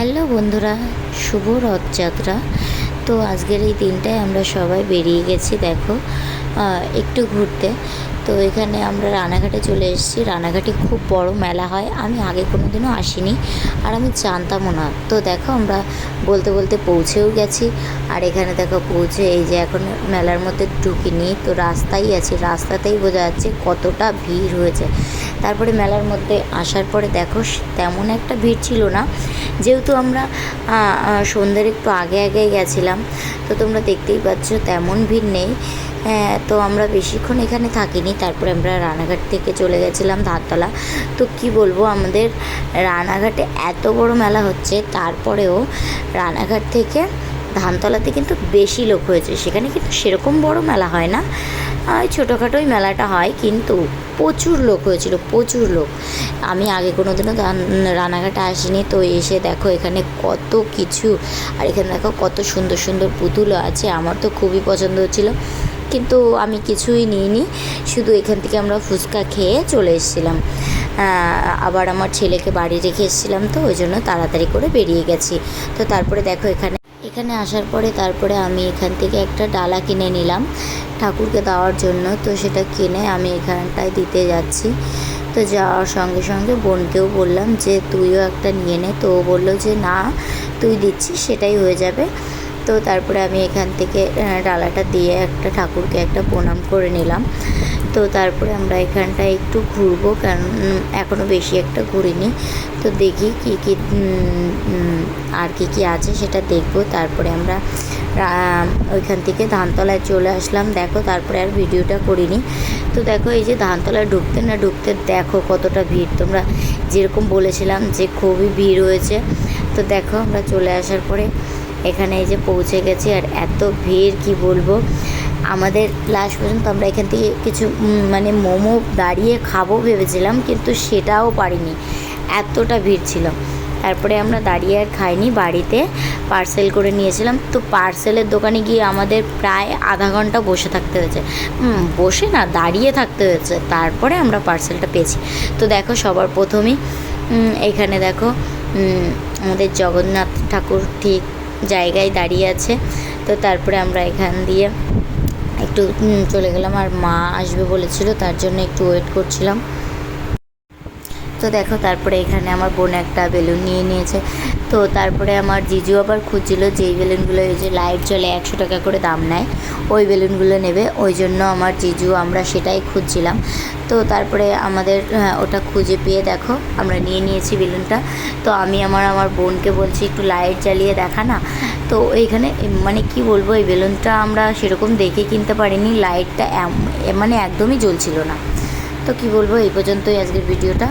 Hello বন্ধুরা, শুভ রথযাত্রা। তো আজকের এই দিনটায় আমরা সবাই বেরিয়ে গেছি, দেখো একটু ঘুরতে। তো এখানে আমরা রানাঘাটে চলে এসেছি। রানাঘাটে খুব বড় মেলা হয়। আমি আগে কোনো দিনও আসিনি আর আমি জানতামও না। তো দেখো, আমরা বলতে বলতে পৌঁছেও গেছি। আর এখানে দেখো, পৌঁছে এই যে এখন মেলার মধ্যে ঢুকিনি। তো রাস্তাই আছি। রাস্তাতেই বোঝা যাচ্ছে কতটা ভিড় হয়েছে। তারপরে মেলার মধ্যে আসার পরে দেখো, তেমন একটা ভিড় ছিল না। যেহেতু আমরা সন্ধ্যের একটু আগে আগে গেছিলাম, তো তোমরা দেখতেই পাচ্ছ তেমন ভিড় নেই। তো আমরা বেশিক্ষণ এখানে থাকিনি, তারপরে আমরা রানাঘাট থেকে চলে গেছিলাম ধারতলা। তো কি বলব, আমাদের রানাঘাটে এত বড় মেলা হচ্ছে, তারপরেও রানাঘাট থেকে ধানতলাতে কিন্তু বেশি লোক হয়েছে, সেখানে কিন্তু সেরকম বড় মেলা হয় না। ছোটোখাটোই মেলাটা হয়, কিন্তু প্রচুর লোক হয়েছিল, প্রচুর লোক। আমি আগে কোনো দিনও রানাঘাটে আসিনি, তো এসে দেখো এখানে কত কিছু, আর এখানে দেখো কত সুন্দর সুন্দর পুতুলও আছে, আমার তো খুবই পছন্দ হচ্ছিল, কিন্তু আমি কিছুই নিইনি, শুধু এখান থেকে আমরা ফুচকা খেয়ে চলে এসেছিলাম। আবার আমার ছেলেকে বাড়ি রেখে এসেছিলাম তো, ওই জন্য তাড়াতাড়ি করে বেরিয়ে গেছি। তো তারপরে দেখো এখানে এখানে আসার পরে তারপরে আমি এখান থেকে একটা ডালা কিনে নিলাম ঠাকুরকে দেওয়ার জন্য। তো সেটা কিনে আমি এখানটায় দিতে যাচ্ছি। তো যাওয়ার সঙ্গে সঙ্গে বোনকেও বললাম যে, তুইও একটা নিয়ে নে। তো ও বলল যে, না, তুই দিচ্ছিস, সেটাই হয়ে যাবে। তো তারপরে আমি এখান থেকে ডালাটা দিয়ে একটা ঠাকুরকে একটা প্রণাম করে নিলাম। তো তারপরে আমরা এখানটায় একটু ঘুরবো, কারণ এখনও বেশি একটা ঘুরিনি। তো দেখি কী কী আর কি কি আছে সেটা দেখব। তারপরে আমরা ওইখান থেকে ধানতলায় চলে আসলাম। দেখো, তারপরে আর ভিডিওটা করিনি। তো দেখো, এই যে ধানতলায় ঢুকতে না ঢুকতে দেখো কতটা ভিড়। তোমরা যেরকম বলেছিলাম যে খুবই ভিড় হয়েছে তো দেখো, আমরা চলে আসার পরে এখানে এই যে পৌঁছে গেছি। আর এত ভিড়, কি বলব? আমাদের লাস্ট পর্যন্ত আমরা এখান থেকে কিছু মানে মোমো দাঁড়িয়ে খাব ভেবেছিলাম, কিন্তু সেটাও পারিনি। এতটা ভিড় ছিল। তারপরে আমরা দাঁড়িয়ে আর খাইনি, বাড়িতে পার্সেল করে নিয়েছিলাম। তো পার্সেলের দোকানে গিয়ে আমাদের প্রায় আধা ঘণ্টা বসে থাকতে হয়েছে। বসে না, দাঁড়িয়ে থাকতে হয়েছে। তারপরে আমরা পার্সেলটা পেয়েছি। তো দেখো সবার প্রথমেই এখানে দেখো আমাদের জগন্নাথ ঠাকুর ঠিক জায়গায় দাঁড়িয়ে আছে। তো তারপরে আমরা এখান দিয়ে একটু চলে গেলাম আর মা আসবে বলেছিল তার জন্য একটু ওয়েট করছিলাম। তো দেখো তারপরে এখানে আমার বোন একটা বেলুন নিয়ে নিয়েছে। তো তারপরে আমার জিজু আবার খুঁজছিল যেই বেলুনগুলো এই যে লাইট জ্বলে একশো টাকা করে দাম নেয় ওই বেলুনগুলো নেবে। ওই জন্য আমার জিজু আমরা সেটাই খুঁজছিলাম। তো তারপরে আমাদের হ্যাঁ, ওটা খুঁজে পেয়ে দেখো আমরা নিয়ে নিয়েছি বেলুনটা। তো আমি আমার আমার বোনকে বলছি একটু লাইট জ্বালিয়ে দেখা না? তো এইখানে মানে কি বলব, এই বেলুনটা আমরা সেরকম দেখে কিনতে পারিনি। লাইটটা মানে একদমই জ্বলছিল না। তো কি বলব, এই পর্যন্তই আজকের ভিডিওটা।